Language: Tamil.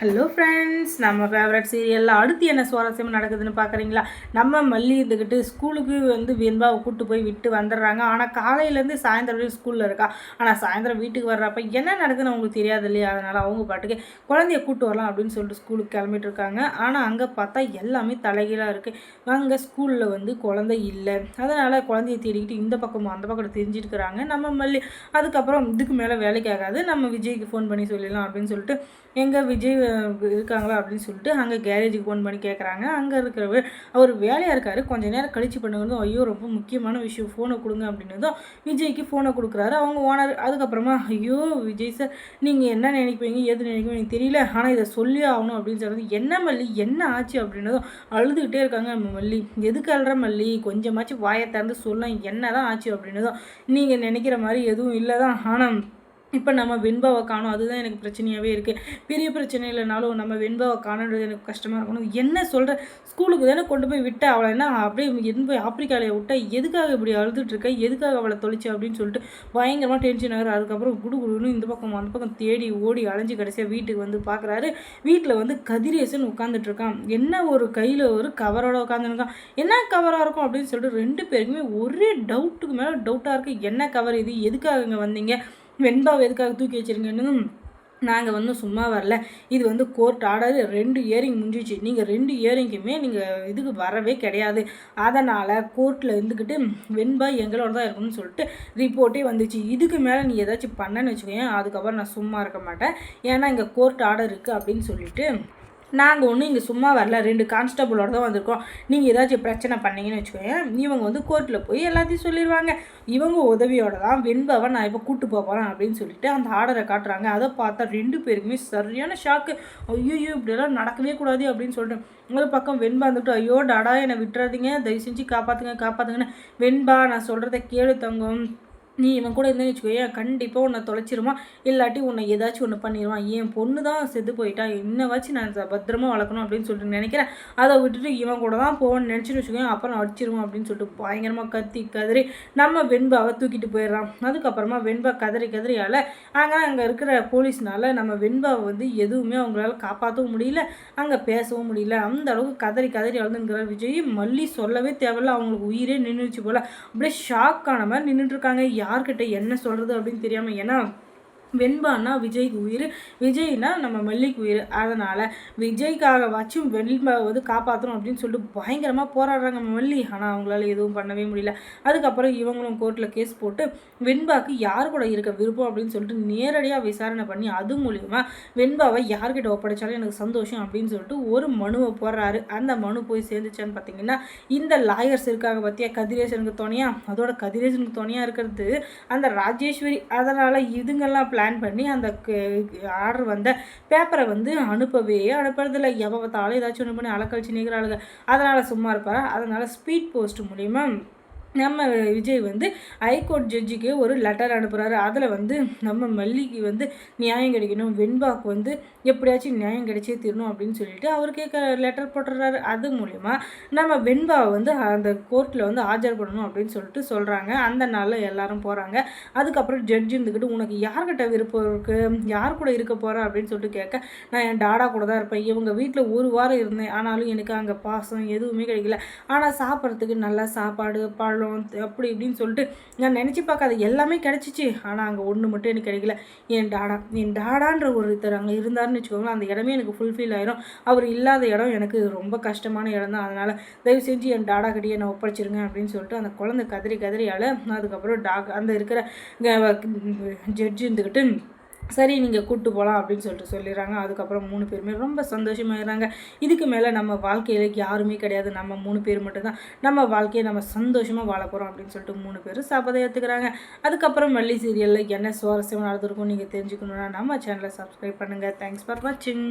ஹலோ ஃப்ரெண்ட்ஸ் நம்ம ஃபேவரட் சீரியலில் அடுத்து என்ன சுவாரஸ்யம் நடக்குதுன்னு பார்க்குறீங்களா? நம்ம மல்லி இருந்துக்கிட்டு ஸ்கூலுக்கு வந்து வெண்பாவை கூப்பிட்டு போய் விட்டு வந்துடுறாங்க. ஆனால் காலையிலேருந்து சாயந்தரம் வரைக்கும் ஸ்கூலில் இருக்கா? ஆனால் சாயந்தரம் வீட்டுக்கு வர்றப்ப என்ன நடக்குதுன்னு அவங்களுக்கு தெரியாது இல்லையா? அதனால் அவங்க பாட்டுக்கு குழந்தைய கூப்பிட்டு வரலாம் அப்படின்னு சொல்லிட்டு ஸ்கூலுக்கு கிளம்பிட்டு இருக்காங்க. ஆனால் அங்கே பார்த்தா எல்லாமே தலைகீழாக இருக்குது அங்கே ஸ்கூலில் வந்து குழந்தை இல்லை. அதனால் குழந்தைய தேடிக்கிட்டு இந்த பக்கமும் அந்த பக்கம் தெரிஞ்சுட்டு இருக்கிறாங்க. நம்ம மல்லி. அதுக்கப்புறம் இதுக்கு மேலே வேலைக்கு ஆகாது. நம்ம விஜய்க்கு ஃபோன் பண்ணி சொல்லிடலாம் அப்படின்னு சொல்லிட்டு எங்கள் விஜய் இருக்காங்களா அப்படின்னு சொல்லிட்டு அங்கே கேரேஜுக்கு ஃபோன் பண்ணி கேட்குறாங்க அங்கே இருக்கிறவர் அவர் வேலையாக இருக்கார். கொஞ்ச நேரம் கழிச்சு பண்ணுங்கிறதும் ஐயோ ரொம்ப முக்கியமான விஷயம். ஃபோனை கொடுங்க அப்படின்னதும் விஜய்க்கு ஃபோனை கொடுக்குறாரு. அவங்க ஓனர் அதுக்கப்புறமா ஐயோ விஜய் சார் நீங்கள் என்ன நினைப்பீங்க? எது நினைப்பீங்க? எனக்கு தெரியல. ஆனால் இதை சொல்லி ஆகணும் அப்படின்னு சொல்கிறது என்ன மல்லி? என்ன ஆச்சு? அப்படின்னதும் அழுதுகிட்டே இருக்காங்க. நம்ம மல்லி எதுக்கு அழுற மல்லி? கொஞ்சமாச்சும் வாயை திறந்து சொல்லலாம் என்ன தான் ஆச்சு? அப்படின்னதும் நீங்கள் நினைக்கிற மாதிரி எதுவும் இல்லை தான் ஆனால் இப்போ நம்ம வெண்பாவை காணும். அதுதான் எனக்கு பிரச்சனையாகவே இருக்குது பெரிய பிரச்சனை இல்லைனாலும் நம்ம வெண்பாவை காணுன்றது எனக்கு கஷ்டமாக இருக்கணும். என்ன சொல்கிற ஸ்கூலுக்கு தானே கொண்டு போய் விட்ட. அவளை என்ன அப்படியே என் போய் ஆப்பிரிக்காவில் விட்டா எதுக்காக இப்படி அழுதுட்டுருக்க எதுக்காக அவளை தொலைச்சு அப்படின்னு சொல்லிட்டு பயங்கரமாக டென்ஷன் ஆகிற அதுக்கப்புறம் குடு குடுன்னு இந்த பக்கம் அந்த பக்கம் தேடி ஓடி அலைஞ்சு கடைசியாக வீட்டுக்கு வந்து பார்க்குறாரு வீட்டில் வந்து கதிரேசன் உட்காந்துட்ருக்கான் என்ன ஒரு கையில் ஒரு கவரோட உட்காந்துருக்கான் என்ன கவராக இருக்கும் அப்படின்னு சொல்லிட்டு ரெண்டு பேருக்குமே ஒரே டவுட்டுக்கு மேலே டவுட்டாக இருக்குது என்ன கவர் இது? எதுக்காக இங்கே வந்தீங்க? வெண்பாவை எதுக்காக தூக்கி வச்சுருங்கன்னு நாங்கள் வந்து சும்மா வரல. இது வந்து கோர்ட் ஆர்டர் ரெண்டு இயரிங் முடிஞ்சிச்சு. நீங்கள் ரெண்டு இயரிங்குமே நீங்கள் இதுக்கு வரவே கிடையாது. அதனால் கோர்ட்டில் இருந்துக்கிட்டு வெண்பா எங்களோட தான் இருக்கணும்னு சொல்லிட்டு ரிப்போர்ட்டே வந்துச்சு. இதுக்கு மேலே நீ ஏதாச்சும் பண்ணன்னு வச்சுக்கோங்க அதுக்கப்புறம் நான் சும்மா இருக்க மாட்டேன். ஏன்னா இங்கே கோர்ட் ஆர்டர் இருக்குது அப்படின்னு சொல்லிட்டு நாங்கள் ஒன்றும் இங்கே சும்மா வரல. ரெண்டு கான்ஸ்டபுளோட தான் வந்திருக்கோம். நீங்கள் ஏதாச்சும் பிரச்சனை பண்ணீங்கன்னு வச்சுக்கோங்க இவங்க வந்து கோர்ட்டில் போய் எல்லாத்தையும் சொல்லிடுவாங்க இவங்க உதவியோட தான் வெண்பவன் நான் இப்போ கூட்டு போகிறேன் அப்படின்னு சொல்லிட்டு அந்த ஆர்டரை காட்டுறாங்க. அதை பார்த்தா ரெண்டு பேருக்குமே சரியான ஷாக்கு ஐயோ இப்படியெல்லாம் நடக்கவே கூடாது அப்படின்னு சொல்லிட்டு ஒரு பக்கம் வெண்பா வந்துட்டு ஐயோ டாடா என்னை விட்டுறாதீங்க. தயவு செஞ்சு காப்பாற்றுங்க காப்பாற்றுங்கன்னு வெண்பா நான் சொல்கிறத கேளு தங்கம். நீ இவன் கூட இருந்தேன்னு வச்சுக்கோயே கண்டிப்பாக உன்னை தொலைச்சிருமா இல்லாட்டி உன்னை ஏதாச்சும் ஒன்று பண்ணிடுவான் என் பொண்ணு தான் செத்து போயிட்டா. என்னவாச்சும் வச்சு நான் பத்திரமா வளர்க்கணும் அப்படின்னு சொல்லிட்டு நினைக்கிறேன். அதை விட்டுட்டு இவன் கூட தான் போகணும்னு நினச்சிட்டு வச்சுக்கோங்க அப்புறம் அடிச்சிருவோம் அப்படின்னு சொல்லிட்டு பயங்கரமாக கத்தி கதறி நம்ம வெண்பாவை தூக்கிட்டு போயிடுறான். அதுக்கப்புறமா வெண்பா கதறி கதறியால் அங்கே அங்கே இருக்கிற போலீஸ்னால நம்ம வெண்பாவை வந்து எதுவுமே அவங்களால காப்பாற்றவும் முடியல. அங்கே பேசவும் முடியல. அந்த அளவுக்கு கதறி கதறி அழுதுங்கிற விஜய். மல்லி சொல்லவே தேவையில்ல. அவங்களுக்கு உயிரே நின்றுச்சு போல். அப்படியே ஷாக் ஆன மாதிரி நின்றுட்டுருக்காங்க யார்கிட்ட என்ன சொல்கிறது அப்படின்னு தெரியாமல் ஏன்னா வெண்பான்னா விஜய்க்கு உயிர் விஜய்னா நம்ம மல்லிக்கு உயிர். அதனால் விஜய்க்காக வெண்பாவை வந்து காப்பாற்றணும் அப்படின்னு சொல்லிட்டு பயங்கரமாக போராடுறாங்க மல்லி. ஆனால் அவங்களால எதுவும் பண்ணவே முடியல. அதுக்கப்புறம் இவங்களும் கோர்ட்டில் கேஸ் போட்டு வெண்பாக்கு யார் கூட இருக்க விருப்பம் அப்படின்னு சொல்லிட்டு நேரடியாக விசாரணை பண்ணி அது மூலியமாக வெண்பாவை யார்கிட்ட ஒப்படைச்சாலும் எனக்கு சந்தோஷம் அப்படின்னு சொல்லிட்டு ஒரு மனுவை போடுறாரு. அந்த மனு போய் சேர்ந்துச்சான்னு பார்த்தீங்கன்னா இந்த லாயர்ஸ் இருக்காங்க பற்றியா கதிரேசனுக்கு துணையாக அதோட கதிரேசனுக்கு துணையாக இருக்கிறது அந்த ராஜேஸ்வரி. அதனால் இதுங்கெல்லாம் பிளான் பண்ணி அந்த ஆர்டர் வந்த பேப்பரை வந்து அனுப்பவே அனுப்புறதில்ல. எவ்வளோ பார்த்தாலும் ஏதாச்சும் ஒன்று பண்ணி அலக்கழிச்சு நிற்கிறாளுங்க அதனால் சும்மா இருப்பாரா அதனால் ஸ்பீட் போஸ்ட் மூலிமா நம்ம விஜய் வந்து ஹைகோர்ட் ஜட்ஜுக்கு ஒரு லெட்டர் அனுப்புகிறாரு அதில் வந்து நம்ம மல்லிக்கு வந்து நியாயம் கிடைக்கணும் வெண்பாக்கு வந்து எப்படியாச்சும் நியாயம் கிடைச்சே தீரணும் அப்படின்னு சொல்லிட்டு அவர் கேட்க லெட்டர் போட்டுறாரு அது மூலிமா நம்ம வெண்பாவை வந்து அந்த கோர்ட்டில் வந்து ஆஜர் பண்ணணும் அப்படின்னு சொல்லிட்டு சொல்கிறாங்க அந்த நாளில் எல்லாரும் போகிறாங்க அதுக்கப்புறம் ஜட்ஜ் இருந்துக்கிட்டு உனக்கு யார்கிட்ட விருப்பம் இருக்குது யார் கூட இருக்க போகிறா அப்படின்னு சொல்லிட்டு கேட்க நான் என் டாடா கூட தான் இருப்பேன். இவங்க வீட்டில் ஒரு வாரம் இருந்தேன். ஆனாலும் எனக்கு அங்கே பாசம் எதுவுமே கிடைக்கல. ஆனால் சாப்பிட்றதுக்கு நல்லா சாப்பாடு பழம் பழம் அப்படி இப்படின்னு சொல்லிட்டு நான் நினச்சி பார்க்காத எல்லாமே கிடச்சிச்சு. ஆனால் அங்கே ஒன்று மட்டும் எனக்கு கிடைக்கல. என் டாடா என் டாடான்ற ஒருத்தர் அங்கே இருந்தாருன்னு வச்சுக்கோங்களேன் அந்த இடமே எனக்கு ஃபுல்ஃபில் ஆயிரும். அவர் இல்லாத இடம் எனக்கு ரொம்ப கஷ்டமான இடம் தான். அதனால் தயவு செஞ்சு என் டாடா கட்டியை நான் ஒப்படைச்சிருங்க அப்படின்னு சொல்லிட்டு அந்த குழந்தை கதறி கதறியால் அதுக்கப்புறம் டாக் அந்த இருக்கிற ஜட்ஜு இருந்துக்கிட்டு சரி நீங்கள் கூப்பிட்டு போகலாம் அப்படின்னு சொல்லிட்டு சொல்லிடுறாங்க. அதுக்கப்புறம் மூணு பேருமே ரொம்ப சந்தோஷமாயிடுறாங்க. இதுக்கு மேலே நம்ம வாழ்க்கையில் யாருமே கிடையாது. நம்ம மூணு பேர் மட்டும்தான். நம்ம வாழ்க்கையை நம்ம சந்தோஷமாக வாழ போகிறோம் அப்படின்னு சொல்லிட்டு மூணு பேரும் சாப்பதை ஏற்றுக்கிறாங்க அதுக்கப்புறம் மல்லி சீரியலில் என்ன சுவாரஸ்யம் நடந்திருக்கும் நீங்கள் தெரிஞ்சுக்கணுன்னா நம்ம சேனலை சப்ஸ்கிரைப் பண்ணுங்கள் தேங்க்ஸ் ஃபார் வாட்சிங்